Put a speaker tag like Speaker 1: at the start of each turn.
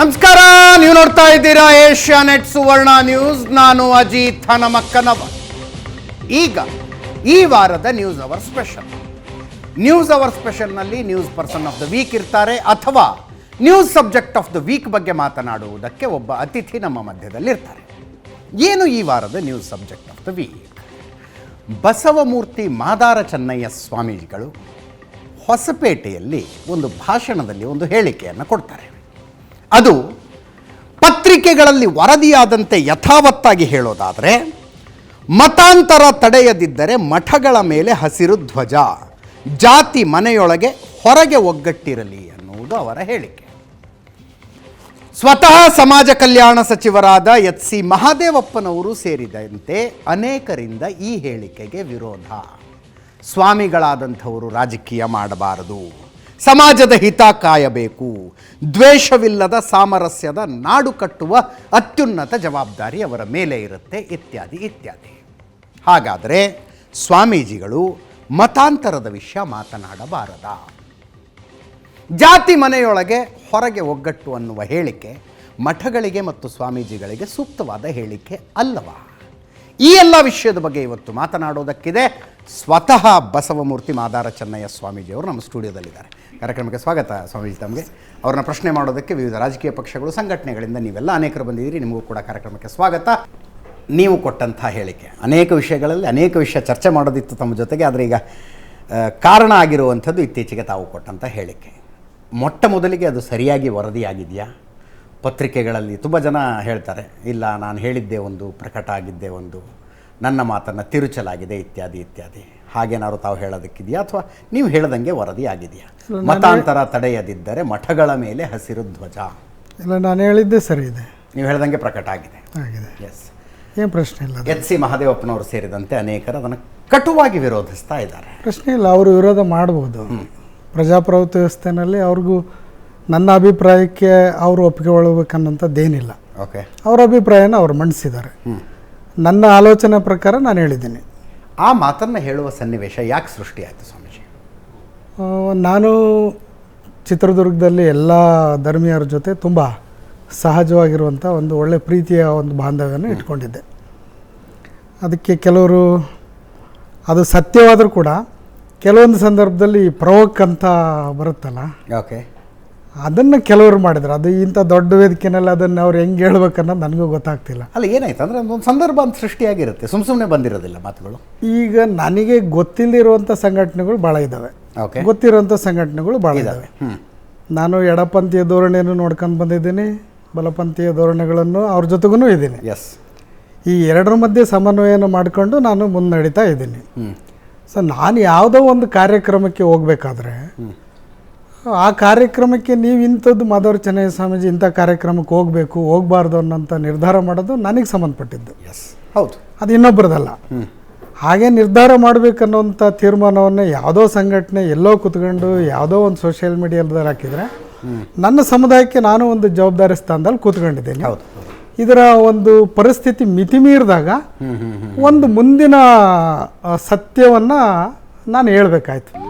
Speaker 1: ನಮಸ್ಕಾರ, ನೀವು ನೋಡ್ತಾ ಇದ್ದೀರಾ ಏಷ್ಯಾ ನೆಟ್ ಸುವರ್ಣ ನ್ಯೂಸ್. ನಾನು ಅಜಿತ್ ಹನಮಕ್ಕನವ. ಈಗ ಈ ವಾರದ news hour special. News hour ಸ್ಪೆಷಲ್ನಲ್ಲಿ news person of the week ಇರ್ತಾರೆ ಅಥವಾ news subject of the week ಬಗ್ಗೆ ಮಾತನಾಡುವುದಕ್ಕೆ ಒಬ್ಬ ಅತಿಥಿ ನಮ್ಮ ಮಧ್ಯದಲ್ಲಿ ಇರ್ತಾರೆ ಏನು ಈ ವಾರದ news subject of the week? Basavamurthy Madara Chennaiah ಸ್ವಾಮೀಜಿಗಳು ಹೊಸಪೇಟೆಯಲ್ಲಿ ಒಂದು ಭಾಷಣದಲ್ಲಿ ಒಂದು ಹೇಳಿಕೆಯನ್ನು ಕೊಡ್ತಾರೆ. ಅದು ಪತ್ರಿಕೆಗಳಲ್ಲಿ ವರದಿಯಾದಂತೆ ಯಥಾವತ್ತಾಗಿ ಹೇಳೋದಾದರೆ, ಮತಾಂತರ ತಡೆಯದಿದ್ದರೆ ಮಠಗಳ ಮೇಲೆ ಹಸಿರು ಧ್ವಜ, ಜಾತಿ ಮನೆಯೊಳಗೆ ಹೊರಗೆ ಒಗ್ಗಟ್ಟಿರಲಿ ಅನ್ನುವುದು ಅವರ ಹೇಳಿಕೆ. ಸ್ವತಃ ಸಮಾಜ ಕಲ್ಯಾಣ ಸಚಿವರಾದ ಎಚ್ ಸಿ ಮಹಾದೇವಪ್ಪನವರು ಸೇರಿದಂತೆ ಅನೇಕರಿಂದ ಈ ಹೇಳಿಕೆಗೆ ವಿರೋಧ. ಸ್ವಾಮಿಗಳಾದಂಥವರು ರಾಜಕೀಯ ಮಾಡಬಾರದು. ಸಮಾಜದ ಹಿತ ಕಾಯಬೇಕು. ದ್ವೇಷವಿಲ್ಲದ ಸಾಮರಸ್ಯದ ನಾಡು ಕಟ್ಟುವ ಅತ್ಯುನ್ನತ ಜವಾಬ್ದಾರಿ ಅವರ ಮೇಲೆ ಇರುತ್ತೆ, ಇತ್ಯಾದಿ ಇತ್ಯಾದಿ. ಹಾಗಾದರೆ ಸ್ವಾಮೀಜಿಗಳು ಮತಾಂತರದ ವಿಷಯ ಮಾತನಾಡಬಾರದ. ಜಾತಿ ಮನೆಯೊಳಗೆ ಹೊರಗೆ ಒಗ್ಗಟ್ಟು ಅನ್ನುವ ಹೇಳಿಕೆ ಮಠಗಳಿಗೆ ಮತ್ತು ಸ್ವಾಮೀಜಿಗಳಿಗೆ ಸೂಕ್ತವಾದ ಹೇಳಿಕೆ ಅಲ್ಲವಾ? ಈ ಎಲ್ಲ ವಿಷಯದ ಬಗ್ಗೆ ಇವತ್ತು ಮಾತನಾಡೋದಕ್ಕಿದೆ ಸ್ವತಃ ಬಸವಮೂರ್ತಿ ಮಾದಾರ ಚೆನ್ನಯ್ಯ ಸ್ವಾಮೀಜಿಯವರು ನಮ್ಮ ಸ್ಟುಡಿಯೋದಲ್ಲಿದ್ದಾರೆ. ಕಾರ್ಯಕ್ರಮಕ್ಕೆ ಸ್ವಾಗತ ಸ್ವಾಮೀಜಿ ತಮಗೆ. ಅವ್ರನ್ನ ಪ್ರಶ್ನೆ ಮಾಡೋದಕ್ಕೆ ವಿವಿಧ ರಾಜಕೀಯ ಪಕ್ಷಗಳು, ಸಂಘಟನೆಗಳಿಂದ ನೀವೆಲ್ಲ ಅನೇಕರು ಬಂದಿದ್ದೀರಿ, ನಿಮಗೂ ಕೂಡ ಕಾರ್ಯಕ್ರಮಕ್ಕೆ ಸ್ವಾಗತ. ನೀವು ಕೊಟ್ಟಂಥ ಹೇಳಿಕೆ, ಅನೇಕ ವಿಷಯಗಳಲ್ಲಿ ಅನೇಕ ವಿಷಯ ಚರ್ಚೆ ಮಾಡೋದಿತ್ತು ತಮ್ಮ ಜೊತೆಗೆ, ಆದರೆ ಈಗ ಕಾರಣ ಆಗಿರುವಂಥದ್ದು ಇತ್ತೀಚೆಗೆ ತಾವು ಕೊಟ್ಟಂಥ ಹೇಳಿಕೆ. ಮೊಟ್ಟ ಮೊದಲಿಗೆ ಅದು ಸರಿಯಾಗಿ ವರದಿಯಾಗಿದೆಯಾ? ಪತ್ರಿಕೆಗಳಲ್ಲಿ ತುಂಬ ಜನ ಹೇಳ್ತಾರೆ ಇಲ್ಲ ನಾನು ಹೇಳಿದ್ದೆ ಒಂದು ಪ್ರಕಟ ಆಗಿದ್ದೆ ಒಂದು ನನ್ನ ಮಾತನ್ನು ತಿರುಚಲಾಗಿದೆ ಇತ್ಯಾದಿ ಇತ್ಯಾದಿ. ಹಾಗೇನಾದ್ರು ತಾವು ಹೇಳೋದಕ್ಕಿದೆಯಾ? ಅಥವಾ ನೀವು ಹೇಳದಂಗೆ ವರದಿ ಆಗಿದೆಯಾ? ಮತಾಂತರ ತಡೆಯದಿದ್ದರೆ ಮಠಗಳ ಮೇಲೆ ಹಸಿರು ಧ್ವಜ.
Speaker 2: ಇಲ್ಲ ನಾನು ಹೇಳಿದ್ದೆ ಸರಿ ಇದೆ.
Speaker 1: ನೀವು ಹೇಳ್ದಂಗೆ ಪ್ರಕಟ ಆಗಿದೆ.
Speaker 2: ಆಗಿದೆ.
Speaker 1: ಎಸ್
Speaker 2: ಏನು ಪ್ರಶ್ನೆ ಇಲ್ಲ.
Speaker 1: ಎಚ್ ಸಿ ಮಹಾದೇವಪ್ಪನವರು ಸೇರಿದಂತೆ ಅನೇಕರು ಅದನ್ನು ಕಟುವಾಗಿ ವಿರೋಧಿಸ್ತಾ ಇದ್ದಾರೆ.
Speaker 2: ಪ್ರಶ್ನೆ ಇಲ್ಲ ಅವರು ವಿರೋಧ ಮಾಡ್ಬೋದು. ಪ್ರಜಾಪ್ರಭುತ್ವ ವ್ಯವಸ್ಥೆನಲ್ಲಿ ಅವ್ರಿಗೂ ನನ್ನ ಅಭಿಪ್ರಾಯಕ್ಕೆ ಅವರು ಒಪ್ಪಿಗೆ ಒಳಬೇಕನ್ನೋಂಥದ್ದೇನಿಲ್ಲ
Speaker 1: ಓಕೆ
Speaker 2: ಅವ್ರ ಅಭಿಪ್ರಾಯನ ಅವ್ರು ಮಂಡಿಸಿದ್ದಾರೆ. ನನ್ನ ಆಲೋಚನೆ ಪ್ರಕಾರ ನಾನು ಹೇಳಿದ್ದೀನಿ.
Speaker 1: ಆ ಮಾತನ್ನು ಹೇಳುವ ಸನ್ನಿವೇಶ ಯಾಕೆ ಸೃಷ್ಟಿಯಾಯಿತು ಸ್ವಾಮೀಜಿ?
Speaker 2: ನಾನು ಚಿತ್ರದುರ್ಗದಲ್ಲಿ ಎಲ್ಲ ಧರ್ಮೀಯರ ಜೊತೆ ತುಂಬ ಸಹಜವಾಗಿರುವಂಥ ಒಂದು ಒಳ್ಳೆ ಪ್ರೀತಿಯ ಒಂದು ಬಾಂಧವ್ಯವನ್ನು ಇಟ್ಕೊಂಡಿದ್ದೆ. ಅದಕ್ಕೆ ಕೆಲವರು ಅದು ಸತ್ಯವಾದರೂ ಕೂಡ ಕೆಲವೊಂದು ಸಂದರ್ಭದಲ್ಲಿ ಪ್ರವೋಕ್ ಅಂತ ಬರುತ್ತಲ್ಲ
Speaker 1: ಓಕೆ
Speaker 2: ಅದನ್ನು ಕೆಲವರು ಮಾಡಿದ್ರು. ಅದು ಇಂಥ ದೊಡ್ಡ ವೇದಿಕೆನಲ್ಲಿ ಅದನ್ನು ಅವ್ರು ಹೆಂಗೆ ಹೇಳ್ಬೇಕನ್ನೋದು ನನಗೂ ಗೊತ್ತಾಗ್ತಿಲ್ಲ.
Speaker 1: ಅಲ್ಲ ಏನಾಯ್ತು? ಅಂದರೆ ಒಂದು ಸಂದರ್ಭ ಅಂತ ಸೃಷ್ಟಿಯಾಗಿರುತ್ತೆ. ಸುಮ್ಮ ಸುಮ್ಮನೆ ಬಂದಿರೋದಿಲ್ಲ ಮಾತುಗಳು.
Speaker 2: ಈಗ ನನಗೆ ಗೊತ್ತಿಲ್ಲದಿರುವಂಥ ಸಂಘಟನೆಗಳು ಭಾಳ ಇದ್ದಾವೆ
Speaker 1: ಓಕೆ
Speaker 2: ಗೊತ್ತಿರುವಂಥ ಸಂಘಟನೆಗಳು ಭಾಳ ಇದ್ದಾವೆ ನಾನು ಎಡಪಂಥೀಯ ಧೋರಣೆಯನ್ನು ನೋಡ್ಕೊಂಡು ಬಂದಿದ್ದೀನಿ. ಬಲಪಂಥೀಯ ಧೋರಣೆಗಳನ್ನು ಅವ್ರ ಜೊತೆಗೂ ಇದ್ದೀನಿ.
Speaker 1: ಎಸ್
Speaker 2: ಈ ಎರಡರ ಮಧ್ಯೆ ಸಮನ್ವಯನ ಮಾಡಿಕೊಂಡು ನಾನು ಮುನ್ನಡೀತಾ ಇದ್ದೀನಿ. ಸೊ ನಾನು ಯಾವುದೋ ಒಂದು ಕಾರ್ಯಕ್ರಮಕ್ಕೆ ಹೋಗ್ಬೇಕಾದ್ರೆ ಆ ಕಾರ್ಯಕ್ರಮಕ್ಕೆ ನೀವು ಇಂಥದ್ದು ಮಾಧವ ಚೆನ್ನಯ್ಯ ಸ್ವಾಮೀಜಿ ಇಂಥ ಕಾರ್ಯಕ್ರಮಕ್ಕೆ ಹೋಗಬೇಕು ಹೋಗಬಾರ್ದು ಅನ್ನೋಂಥ ನಿರ್ಧಾರ ಮಾಡೋದು ನನಗೆ ಸಂಬಂಧಪಟ್ಟಿದ್ದು.
Speaker 1: ಎಸ್ ಹೌದು.
Speaker 2: ಅದು ಇನ್ನೊಬ್ಬರದಲ್ಲ. ಹಾಗೆ ನಿರ್ಧಾರ ಮಾಡಬೇಕನ್ನೋಂಥ ತೀರ್ಮಾನವನ್ನು ಯಾವುದೋ ಸಂಘಟನೆ ಎಲ್ಲೋ ಕುತ್ಕೊಂಡು ಯಾವುದೋ ಒಂದು ಸೋಷಿಯಲ್ ಮೀಡಿಯಾದಲ್ಲಿ ಹಾಕಿದರೆ ನನ್ನ ಸಮುದಾಯಕ್ಕೆ ನಾನು ಒಂದು ಜವಾಬ್ದಾರಿ ಸ್ಥಾನದಲ್ಲಿ ಕೂತ್ಕೊಂಡಿದ್ದೇನೆ.
Speaker 1: ಹೌದು.
Speaker 2: ಇದರ ಒಂದು ಪರಿಸ್ಥಿತಿ ಮಿತಿ ಮೀರಿದಾಗ ಒಂದು ಮುಂದಿನ ಸತ್ಯವನ್ನ ನಾನು ಹೇಳ್ಬೇಕಾಯ್ತು.